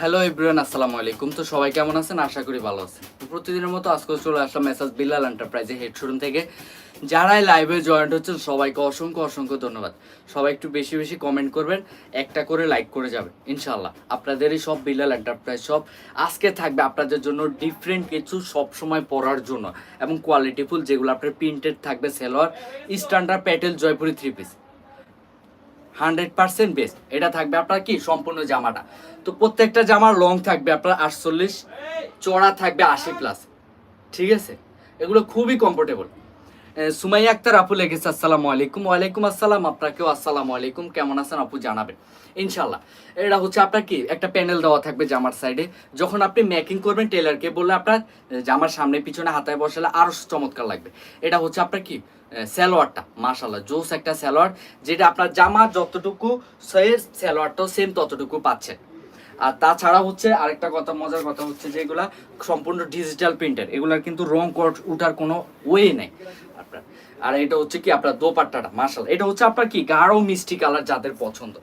Hello everyone আসসালামু আলাইকুম। তো সবাই কেমন আছেন? আশা করি ভালো আছেন। প্রতিদিনের মতো আজকে চলে আসলাম মেসাজ বিল্লাল এন্টারপ্রাইজে হেড শোরুম থেকে। যারাই লাইভে জয়েন্ট হচ্ছেন, সবাইকে অসংখ্য অসংখ্য ধন্যবাদ। সবাই একটু বেশি বেশি কমেন্ট করবেন, একটা করে লাইক করে যাবেন ইনশাল্লাহ আপনাদেরই সব বিল্লাল এন্টারপ্রাইজ সব। আজকে থাকবে আপনাদের জন্য ডিফারেন্ট কিছু সব সময় পরার জন্য। এবং কোয়ালিটিফুল যেগুলো আপনার প্রিন্টেড থাকবে salwar standard Patel Jaipuri three piece hundred percent best. এটা থাকবে আপনার কি? সম্পূর্ণ জামাটা। তো প্রত্যেকটা জামার লং থাকবে আপনার আটচল্লিশ, চড়া থাকবে আশি প্লাস ঠিক আছে? এগুলো খুবই কমফোর্টেবল সুমাইয়া আক্তার আপু লেগেছে, আসসালামু আলাইকুম। ওয়ালাইকুম আসসালাম, আপনাকেও আসসালামু আলাইকুম। কেমন আছেন আপু? জানাবেন। ইনশাল্লাহ এটা হচ্ছে আপনার কি? একটা প্যানেল দেওয়া থাকবে জামার সাইডে যখন আপনি মেকিং করবেন টেলারকে বললে আপনার জামার সামনে, পিছনে, হাতায় বসালে আরও চমৎকার লাগবে। এটা হচ্ছে আপনার কি? স্যালোয়ারটা মাশাল্লাহ জোস একটা স্যালোয়ার, যেটা আপনার জামা যতটুকু স্যালোয়ারটাও সেম ততটুকু পাচ্ছেন আর তাছাড়া হচ্ছে আরেকটা কথা, মজার কথা হচ্ছে যে এগুলা সম্পূর্ণ ডিজিটাল প্রিন্টার এগুলার কিন্তু রং কোড উঠার কোনো ওয়ে নেই। আর এটা হচ্ছে কি আপনার দোপাট্টাটা মার্শাল এটা হচ্ছে আপনার কি গাঢ় মিষ্টি কালার যাদের পছন্দ,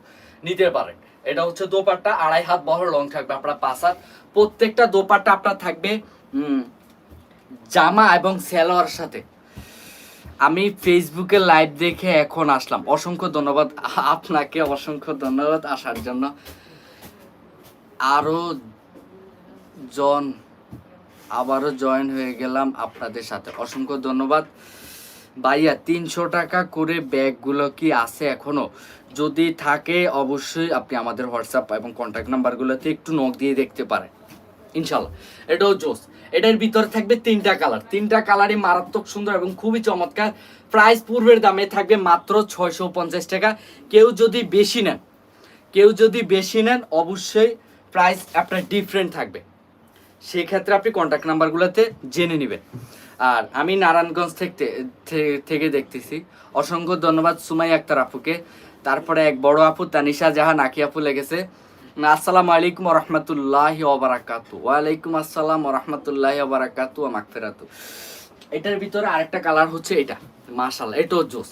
নিতে পারেন। এটা হচ্ছে দোপাট্টা, আড়াই হাত বহর লং থাকবে আপনার পাঁচ হাত। প্রত্যেকটা দোপাট্টা আপনার থাকবে জামা এবং সেলোয়ার সাথে। আমি ফেসবুকে লাইভ দেখে এখন আসলাম। অসংখ্য ধন্যবাদ আপনাকে, অসংখ্য ধন্যবাদ আসার জন্য। আরও জন, আবারও জয়েন হয়ে গেলাম আপনাদের সাথে। অসংখ্য ধন্যবাদ। ভাইয়া, তিনশো টাকা করে ব্যাগগুলো কি আছে এখনও? যদি থাকে, অবশ্যই আপনি আমাদের হোয়াটসঅ্যাপ এবং কন্ট্যাক্ট নাম্বারগুলোতে একটু নখ দিয়ে দেখতে পারেন। ইনশাল্লাহ এটাও জোস। এটার ভিতরে থাকবে তিনটা কালার। তিনটা কালারই মারাত্মক সুন্দর এবং খুবই চমৎকার। প্রাইস পূর্বের দামে থাকবে মাত্র ছয়শো পঞ্চাশ টাকা। কেউ যদি বেশি নেন, কেউ যদি বেশি নেন, অবশ্যই প্রাইস আপনার ডিফারেন্ট থাকবে। সেই ক্ষেত্রে আপনি কন্ট্যাক্ট নাম্বারগুলোতে জেনে নেবেন। আর আমি নারায়ণগঞ্জ থেকে থেকে দেখতেছি। অসংখ্য ধন্যবাদ সুমাই আক্তার আপুকে। তারপরে এক বড় আপু, তানিশা জাহান, আকি আপু লেগেছে। আসসালামু আলাইকুম রহমতুল্লাহ ওবরাকাতু। ওয়ালাইকুম আসসালাম রহমতুল্লাহ ওবরাকাতু মাগফিরাতু। এটার ভিতরে আরেকটা কালার হচ্ছে এটা। মাশাআল্লাহ, এটাও জোস।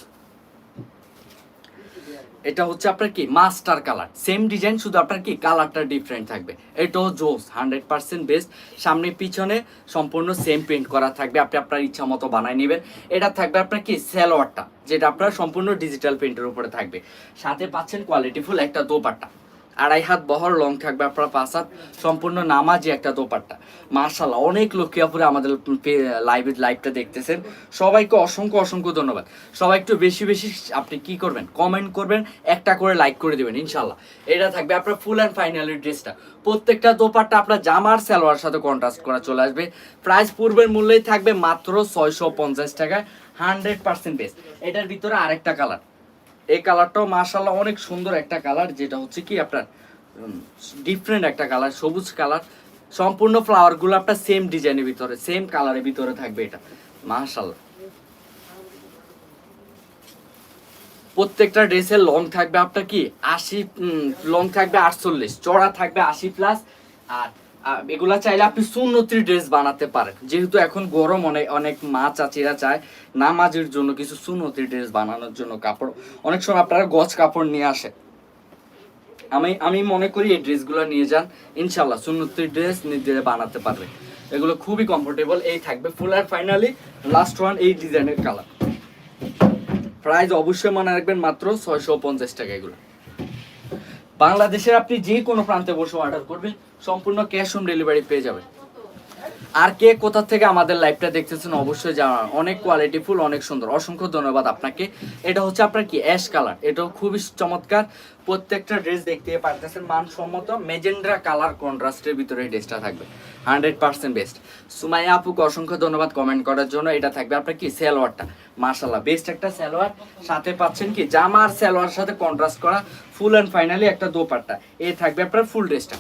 এটা হচ্ছে আপনার কি? Master colour. সেম ডিজাইন, শুধু আপনার কি? কালারটা ডিফারেন্ট থাকবে। এটাও জোস, হান্ড্রেড পার্সেন্ট বেস্ট। সামনে পিছনে সম্পূর্ণ সেম প্রিন্ট করা থাকবে। আপনি আপনার ইচ্ছা মতো বানায় নেবেন। এটা থাকবে আপনার কি? সেলোয়ারটা, যেটা আপনার সম্পূর্ণ ডিজিটাল প্রিন্টের উপরে থাকবে। সাথে পাচ্ছেন কোয়ালিটিফুল একটা দোপাট্টা। আড়াই হাত বহর লং থাকবে আপনার পাঁচ হাত, সম্পূর্ণ নামাজি একটা দোপাট্টা। মার্শাল্লাহ অনেক লোককে আপুরে আমাদের লাইভ লাইভটা দেখতেছেন। সবাইকে অসংখ্য অসংখ্য ধন্যবাদ। সবাই একটু বেশি বেশি, আপনি কি করবেন? কমেন্ট করবেন, একটা করে লাইক করে দেবেন ইনশাল্লাহ এটা থাকবে আপনার ফুল অ্যান্ড ফাইনালের ড্রেসটা প্রত্যেকটা দোপাট্টা আপনার জামার সালোয়ার সাথে কন্ট্রাস্ট করা চলে আসবে। প্রাইস পূর্বের মূল্যেই থাকবে মাত্র ছয়শো পঞ্চাশ টাকায় হান্ড্রেড পার্সেন্ট বেস্ট এটার ভিতরে আরেকটা কালার এই কালারটাও মার্শাল্লাহ অনেক সুন্দর একটা কালার, যেটা হচ্ছে কি আপনার ডিফারেন্ট একটা কালার, সবুজ কালার। সম্পূর্ণ ফ্লাওয়ারগুলো আপনার সেম ডিজাইনের ভিতরে সেম কালারের ভিতরে থাকবে এটা। মার্শাল্লাহ প্রত্যেকটা ড্রেসের লং থাকবে আপনার কি, আশি লং থাকবে আটচল্লিশ, চড়া থাকবে আশি প্লাস আর এগুলা চাইলে আপনি সুন্নতির ড্রেস বানাতে পারেন। যেহেতু এখন গরম অনেক অনেক মা চাচিরা চায় নামাজের জন্য কিছু সুন্নতির ড্রেস বানানোর জন্য কাপড়। অনেক সময় আপনারা গজ কাপড় নিয়ে আসে। আমি আমি মনে করি এই ড্রেসগুলো নিয়ে যান। ইনশাল্লাহ সুন্নতির ড্রেস নিজে বানাতে পারবে। এগুলো খুবই কমফোর্টেবল এই থাকবে ফুল আর ফাইনালি লাস্ট ওয়ান এই ডিজাইনের কালার প্রাইস অবশ্যই মনে রাখবেন মাত্র ছয়শো পঞ্চাশ টাকা এগুলো। বাংলাদেশের আপনি যে কোনো প্রান্তে বসে অর্ডার করবেন সম্পূর্ণ ক্যাশ অন ডেলিভারি পেয়ে যাবেন। আর কে কোথা থেকে আমাদের লাইভটা দেখতেছেন অবশ্যই জানান অনেক কোয়ালিটি ফুল অনেক সুন্দর। অসংখ্য ধন্যবাদ আপনাকে। এটা হচ্ছে আপনার কি? অ্যাশ কালার এটাও খুবই চমৎকার। প্রত্যেকটা ড্রেস দেখতে পারতেছেন। মানসম্মত মেজেন্ড্রা কালার কন্ট্রাস্টের ভিতরে এই ড্রেসটা থাকবে। হান্ড্রেড পার্সেন্ট বেস্ট সুমাইয়া আপুকে অসংখ্য ধন্যবাদ কমেন্ট করার জন্য। এটা থাকবে আপনার কি? সালোয়ারটা। মার্শাল্লাহ বেস্ট একটা সালোয়ার। সাথে পাচ্ছেন কি? জামার সালোয়ার সাথে কন্ট্রাস্ট করা। ফুল অ্যান্ড ফাইনালি একটা দোপাট্টা। এ থাকবে আপনার ফুল ড্রেসটা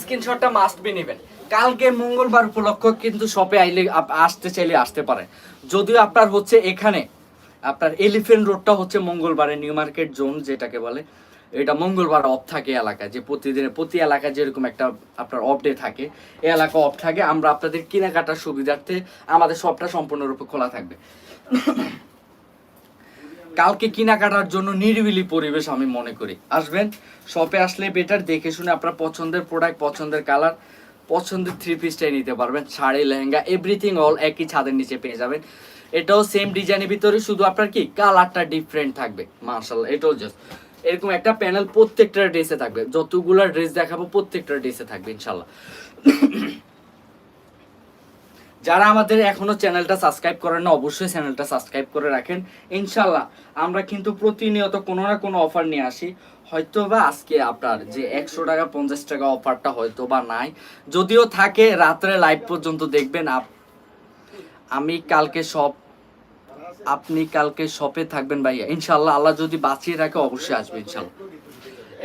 স্ক্রিনশটটা মাস্ট বি নেবেন। কালকে মঙ্গলবার উপলক্ষ কিন্তু শপে আইলে আসতে চাইলে আসতে পারেন যদিও আপনার হচ্ছে এখানে, আপনার এলিফেন্ট রোডটা হচ্ছে মঙ্গলবারে নিউ মার্কেট জোন যেটাকে বলে। এটা মঙ্গলবার অফ থাকে এলাকায়, যে প্রতিদিনে প্রতি এলাকায় যেরকম একটা আপনার অফ ডে থাকে এই এলাকা অফ থাকে। আমরা আপনাদের কেনাকাটার সুবিধার্থে আমাদের শপটা সম্পূর্ণরূপে খোলা থাকবে। কালকে কেনাকাটার জন্য নিরিবিলি পরিবেশ আমি মনে করি। আসবেন শপে আসলে বেটার দেখে শুনে আপনার পছন্দের প্রোডাক্ট পছন্দের কালার পছন্দের থ্রি পিসটাই নিতে পারবেন। শাড়ি, লেহেঙ্গা এভরিথিং অল একই ছাদের নিচে পেয়ে যাবেন। এটাও সেম ডিজাইনের ভিতরে, শুধু আপনার কি কালারটা ডিফারেন্ট থাকবে। মার্শাল্লাহ এটাও জাস্ট এরকম একটা প্যানেল প্রত্যেকটা ড্রেসে থাকবে। যতগুলো ড্রেস দেখাবো, প্রত্যেকটা ড্রেসে থাকবে ইনশাল্লাহ যারা আমাদের এখনও চ্যানেলটা সাবস্ক্রাইব করেন না, অবশ্যই চ্যানেলটা সাবস্ক্রাইব করে রাখেন। ইনশাল্লাহ আমরা কিন্তু প্রতিনিয়ত কোনো না কোনো অফার নিয়ে আসি। হয়তো বা আজকে আপনার যে একশো টাকা, পঞ্চাশ টাকা অফারটা হয়তো বা নাই। যদিও থাকে, রাত্রে লাইভ পর্যন্ত দেখবেন আপ, আমি কালকে সব, আপনি কালকে শপে থাকবেন ভাইয়া। ইনশাল্লাহ আল্লাহ যদি বাঁচিয়ে রাখে, অবশ্যই আসবে ইনশাল্লাহ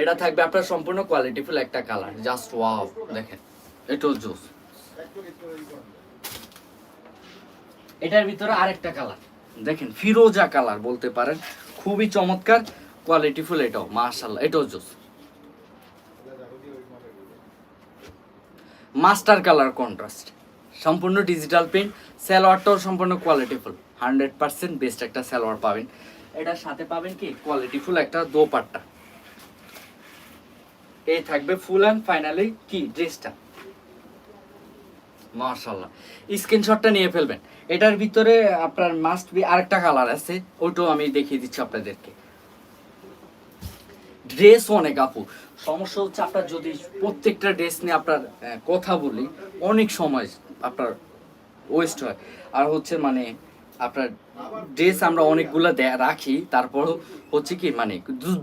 এটা থাকবে আপনার সম্পূর্ণ কোয়ালিটিফুল একটা কালার জাস্ট ওয়াও দেখেন এটাও জুস এটার ভিতরে আরেকটা কালার দেখেন, ফিরোজা কালার বলতে পারেন। খুবই চমৎকার কোয়ালিটিফুল এটাও মাশাল্লাহ এটাও জুস। মাস্টার কালার কন্ট্রাস্ট সম্পূর্ণ ডিজিটাল প্রিন্ট স্যালোয়ারটাও সম্পূর্ণ কোয়ালিটিফুল হান্ড্রেড পার্সেন্ট বেস্ট একটা স্যালোয়ার পাবেন। এটার সাথে পাবেন কি? কোয়ালিটিফুল একটা দোপাট্টা। এই থাকবে ফুল অ্যান্ড ফাইনালি কি ড্রেসটা মার্শাল্লাহ স্ক্রিনশটটা নিয়ে ফেলবেন। এটার ভিতরে আপনার মাস্ট বি আরেকটা কালার আছে ওটাও আমি দেখিয়ে দিচ্ছি আপনাদেরকে। ড্রেস অনেক আপু। সমস্যা হচ্ছে আপনার যদি প্রত্যেকটা ড্রেস নিয়ে আপনার কথা বলি, অনেক সময় আপনার ওয়েস্ট হয়। আর হচ্ছে মানে আপনার ড্রেস আমরা অনেকগুলো রাখি তারপরও হচ্ছে কি মানে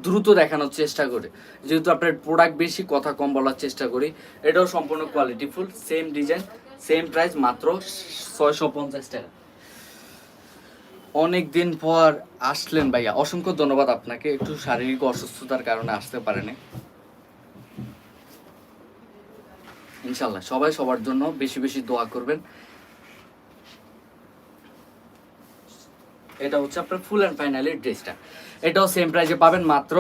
দ্রুত দেখানোর চেষ্টা করি। যেহেতু আপনার প্রোডাক্ট বেশি, কথা কম বলার চেষ্টা করি, এটাও সম্পূর্ণ qualityful same design same price মাত্র ছয়শো পঞ্চাশ টাকা। অনেক দিন পর আসলেন ভাইয়া। অসংখ্য ধন্যবাদ আপনাকে। একটু শারীরিক অসুস্থতার কারণে আসতে পারেনি। ইনশাল্লাহ সবাই সবার জন্য বেশি বেশি দোয়া করবেন। এটা হচ্ছে আপনার ফুল অ্যান্ড ফাইনালি ড্রেসটা। এটাও সেম প্রাইসে পাবেন মাত্র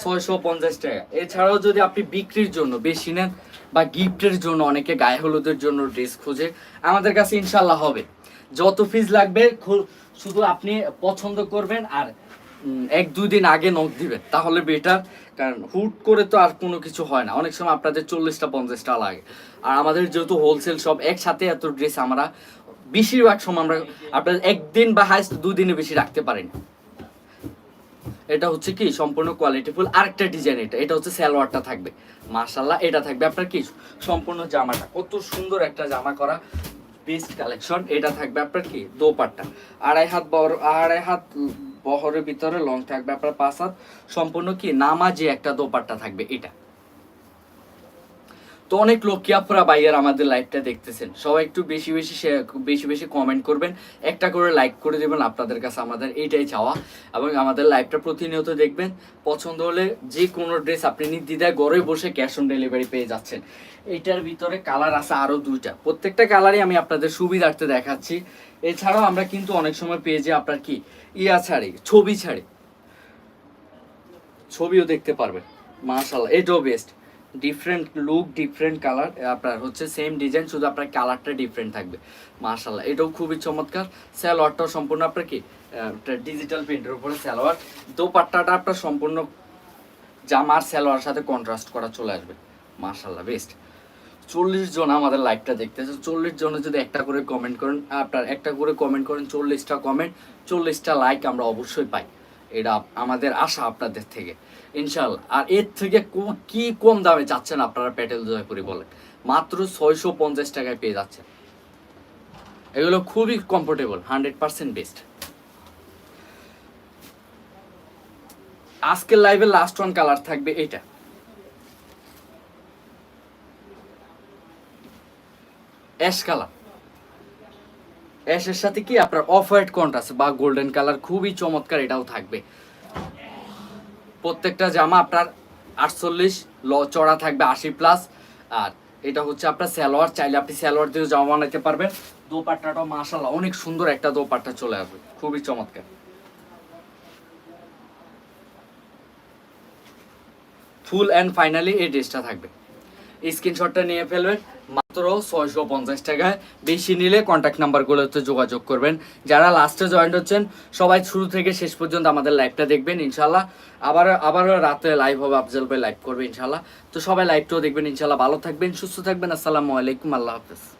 ছয়শো পঞ্চাশ টাকা। এছাড়াও যদি আপনি বিক্রির জন্য বেশি নেন বা গিফটের জন্য, অনেকে গায়ে হলুদের জন্য ড্রেস খোঁজে। আমাদের কাছে ইনশাল্লাহ হবে। যত ফিজ লাগবে শুধু আপনি পছন্দ করবেন আর এক দুই দিন আগে নখ দিবেন। তাহলে বেটার কারণ হুট করে তো আর কোনো কিছু হয় না। অনেক সময় আপনাদের চল্লিশটা, পঞ্চাশটা লাগে। আর আমাদের যেহেতু হোলসেল সব একসাথে এত ড্রেস আমরা, বেশিরভাগ সময় আমরা আপনার একদিন বা হাইস্ট দুদিনে বেশি রাখতে পারি এটা হচ্ছে কি, সম্পূর্ণ কোয়ালিটিফুল আরেকটা ডিজাইন এটা। এটা হচ্ছে সালোয়ারটা থাকবে। মার্শাল্লাহ এটা থাকবে আপনার কি, সম্পূর্ণ জামাটা। কত সুন্দর একটা জামা করা বেস্ট কালেকশন এটা থাকবে আপনার কি, দোপাট্টা। আড়াই হাত বড়, আড়াই হাত বহরের ভিতরে লং থাকবে আপনার পাঁচ হাত। সম্পূর্ণ কি, নামাজি একটা দোপাট্টা থাকবে এটা। তো অনেক লোক কি আপনারা বাইয়ার আমাদের লাইভটা দেখতেছেন? সবাই একটু বেশি বেশি বেশি বেশি কমেন্ট করবেন। একটা করে লাইক করে দেবেন আপনাদের কাছে আমাদের এইটাই চাওয়া। এবং আমাদের লাইভটা প্রতিনিয়ত দেখবেন। পছন্দ হলে যে কোনো ড্রেস আপনি নির্দ্বিধায় ঘরে বসে ক্যাশ অন ডেলিভারি পেয়ে যাচ্ছেন। এইটার ভিতরে কালার আছে আরও দুইটা। প্রত্যেকটা কালারই আমি আপনাদের সুবিধার্থে দেখাচ্ছি। এছাড়াও আমরা কিন্তু অনেক সময় পেয়ে যাই আপনার কি? ইয়া ছাড়ি ছবি ছাড়ি ছবিও দেখতে পারবেন। মার্শাল্লাহ এটাও best different look different colour আপনার হচ্ছে সেম ডিজাইন শুধু আপনার কালারটা ডিফারেন্ট থাকবে। মার্শাল্লাহ এটাও খুবই চমৎকার। স্যালোয়ারটাও সম্পূর্ণ আপনার কি? ডিজিটাল প্রিন্টের উপরে স্যালোয়ার দোপাট্টাটা আপনার সম্পূর্ণ জামার স্যালোয়ার সাথে কন্ট্রাস্ট করা চলে আসবে। মার্শাল্লাহ বেস্ট চল্লিশ জন আমাদের লাইভটা দেখতেছে। চল্লিশ জনে যদি একটা করে কমেন্ট করেন, আপনার একটা করে কমেন্ট করেন, চল্লিশটা কমেন্ট চল্লিশটা লাইক আমরা অবশ্যই পাই। এটা আমাদের আশা আপনাদের থেকে। ইনশাল্লাহ আর এর থেকে কি কম দামে যাচ্ছেন আপনারা প্যাটেল জয়পুরি বলেন? মাত্র ছয়শো পঞ্চাশ টাকায় পেয়ে যাচ্ছেন। এগুলো খুবই কমফোর্টেবল হান্ড্রেড পার্সেন্ট বেস্ট আজকের লাইভে লাস্ট ওয়ান কালার থাকবে এটা অ্যাশ কালার অ্যাশের সাথে কি আপনার অফ হোয়াইট কন্ট্রাস্ট বা গোল্ডেন কালার খুবই চমৎকার, এটাও থাকবে। প্রত্যেকটা জামা আপনার আটচল্লিশ ল, চড়া থাকবে আশি প্লাস আর এটা হচ্ছে আপনার স্যালোয়ার চাইলে আপনি স্যালোয়ার দিয়ে জামা বানাইতে পারবেন। দোপাট্টাটাও মাশাল্লাহ অনেক সুন্দর একটা দোপাট্টা চলে আসবে, খুবই চমৎকার। ফুল অ্যান্ড ফাইনালি এই ড্রেসটা থাকবে। স্ক্রিনশটটা নিয়ে ফেলবেন। মাত্র ছয়শো পঞ্চাশ টাকায়। বেশি নিলে কন্ট্যাক্ট নাম্বারগুলোতে যোগাযোগ করবেন। যারা লাস্টে জয়েন্ট হচ্ছেন, সবাই শুরু থেকে শেষ পর্যন্ত আমাদের লাইভটা দেখবেন ইনশাল্লাহ আবার, আবারও রাতে লাইভ হবে, আফজাল ভাই লাইভ করবে ইনশাল্লাহ তো সবাই লাইভটাও দেখবেন ইনশাল্লাহ ভালো থাকবেন, সুস্থ থাকবেন। আসসালামু আলাইকুম, আল্লাহ হাফেজ।